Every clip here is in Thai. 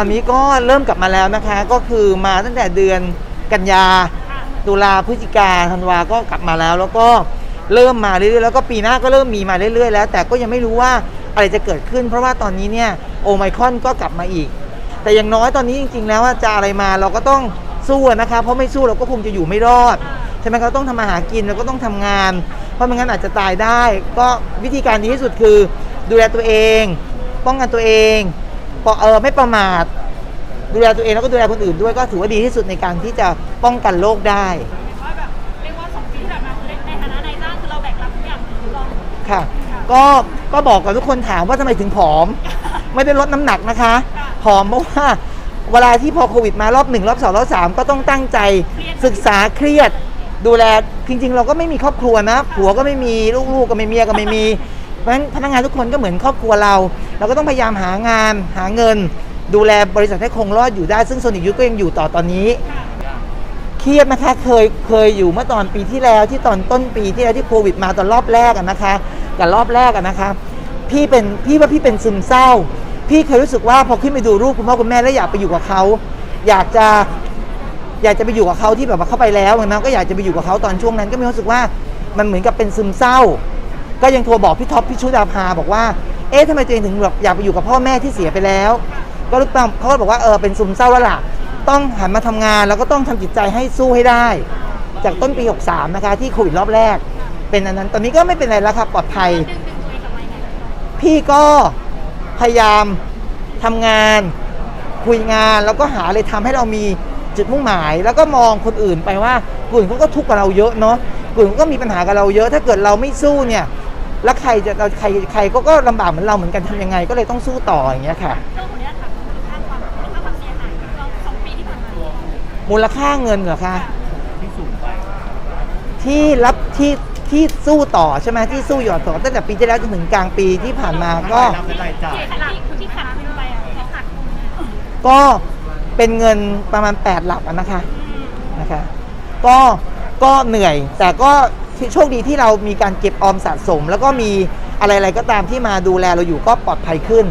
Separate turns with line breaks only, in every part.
ตอนนี้ก็เริ่มกลับมาแล้วนะคะ ก็คือมาตั้งแต่เดือนกันยาตุลาพฤศจิกาธันวาก็กลับมาแล้ว แล้วก็เริ่มมาเรื่อยๆแล้วก็ปีหน้าก็เริ่มมีมาเรื่อยๆแล้ว แต่ก็ยังไม่รู้ว่าอะไรจะเกิดขึ้น เพราะว่าตอนนี้เนี่ยโอไมคอนก็กลับมาอีก แต่อย่างน้อยตอนนี้จริง ๆ แล้วว่าจะอะไรมาเราก็ต้องสู้นะคะเพราะไม่สู้เราก็คงจะอยู่ไม่รอดใช่ไหมครับต้องทำมาหากินเราก็ต้องทำงาน เพราะไม่งั้นอาจจะตายได้ ก็วิธีการดีที่สุดคือ ดูแลตัวเอง ป้องกันตัวเอง เออไม่ประมาทดูแลตัวเองแล้วก็ดูแลคนอื่นด้วยก็ถือว่าดีที่สุดในการที่จะป้องกันโรคได้
ว่าแบบเรียกว่าสองปีที่ผ่านมาคือในฐานะนายจ้างคือเราแบกรับทุกอย่างถูกต้อง
ค่ะ ก็ก็บอกกับทุกคนถามว่าทำไมถึงผอม ไม่ได้ลดน้ำหนักนะคะผอมเพราะว่าเวลาที่พอโควิดมารอบหนึ่งรอบสองรอบสามก็ต้องตั้งใจศึกษาเครียด ดูแลจริง ๆ เราก็ไม่มีครอบครัวนะผัวก็ไม่มีลูกๆก็ไม่มีเมียก็ไม่มี เพราะฉะนั้นพนักงานทุกคนก็เหมือนครอบครัวเรา เราก็ต้องพยายามหางานหาเงิน ดูแลบริษัทให้คงรอดอยู่ได้ ซึ่งโซนิกยุทธก็ยังอยู่ต่อตอนนี้ เครียดนะคะเคยเคยอยู่เมื่อตอนปีที่แล้วที่ตอนต้นปีที่แล้วที่โควิดมาตอนรอบแรกอะนะคะกับรอบแรกอะนะคะ พี่เป็นพี่ว่าพี่เป็นซึมเศร้า พี่เคยรู้สึกว่าพอขึ้นไปดูรูปคุณพ่อคุณแม่แล้วอยากไปอยู่กับเขาอยากจะอยากจะไปอยู่กับเขาที่แบบว่าเข้าไปแล้วนะก็อยากจะไปอยู่กับเขาตอนช่วงนั้นก็มีความรู้สึกว่ามันเหมือนกับเป็นซึมเศร้า ก็ยังโทรบอกพี่ท็อปพี่ชุดาภาบอกว่า เอ๊ะทำไมตัวเองถึงแบบอยากไปอยู่กับพ่อแม่ที่เสียไปแล้ว ก็รู้ป่ะเขาก็บอกว่าเออเป็นซึมเศร้าแล้วล่ะ ต้องหันมาทำงานแล้วก็ต้องทำจิตใจให้สู้ให้ได้ จากต้นปี 63 นะคะ ที่โควิดรอบแรก เป็นอันนั้นตอนนี้ก็ไม่เป็นไรแล้วค่ะปลอดภัย พี่ก็พยายามทำงาน คุยงานแล้วก็หาอะไรทำให้เรามีจุดมุ่งหมาย แล้วก็มองคนอื่นไปว่าคนอื่นเขาก็ทุกข์กับเราเยอะเนาะคนอื่นเขาก็มีปัญหากับเราเยอะ ถ้าเกิดเราไม่สู้เนี่ย แล้วใครจะเราใครใครก็ก็ลำบากเหมือนเราเหมือนกันทำยังไง ก็เลยต้องสู้ต่ออย่างเงี้ยค่ะ
เรื่องของเนี้ยถามมูลค่าความมูลค่าความเสียหายเราสองปีที่ผ่านมา
มูลค่าเงินเหรอคะที่รับที่ที่สู้ต่อใช่ไหมที่สู้หยอดต่อตั้งแต่ปีที่แล้วจนถึงกลางปีที่ผ่านมาก็
รายรับและรายจ่าย
ที่ขาดที่ขาดทุนไปอะที่ขาดทุนเนี่ย
ก็เป็นเงินประมาณ 8 หลักอะนะคะนะคะ ก็ก็เหนื่อยแต่ก็ โชคดีที่เรามีการเก็บออมสะสม แล้วก็มีอะไรๆก็ตามที่มาดูแลเราอยู่ก็ปลอดภัยขึ้น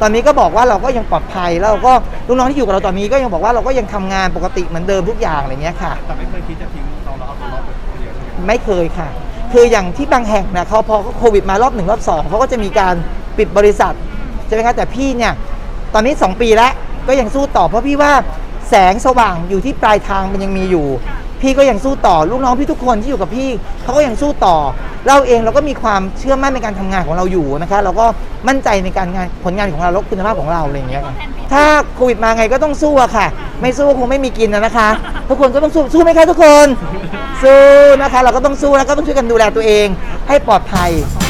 ตอนนี้ก็บอกว่าเราก็ยังปลอดภัยแล้วเราก็ลูกน้องที่อยู่กับเราตอนนี้ก็ยังบอกว่าเราก็ยังทำงานปกติเหมือนเดิมทุกอย่างอะไรเงี้ยค่ะ
แต่ไม่เคยคิดจะทิ้งเราเราเอาตัวรอดไปคนเดียวใช่ไหม
ไม่เคยค่ะ คืออย่างที่บางแห่งเนี่ยเขาพอโควิดมารอบหนึ่งรอบสองเขาก็จะมีการปิดบริษัทใช่ไหมคะแต่พี่เนี่ยตอนนี้ 2 ปีแล้วก็ยังสู้ต่อเพราะพี่ว่าแสงสว่างอยู่ที่ปลายทางมันยังมีอยู่ พี่ก็ยังสู้ต่อลูกน้องพี่ทุกคนที่อยู่กับพี่เขาก็ยังสู้ต่อ เราเองเราก็มีความเชื่อมั่นในการทำงานของเราอยู่นะคะเราก็มั่นใจในการงานผลงานของเราและคุณภาพของเราอะไรอย่างเงี้ยค่ะถ้าโควิดมาไงก็ต้องสู้อะค่ะ ไม่สู้คงไม่มีกินนะนะคะ ทุกคนก็ต้องสู้สู้ไหมคะทุกคน สู้นะคะ เราก็ต้องสู้แล้วก็ต้องช่วยกันดูแลตัวเอง ให้ปลอดภัย
ข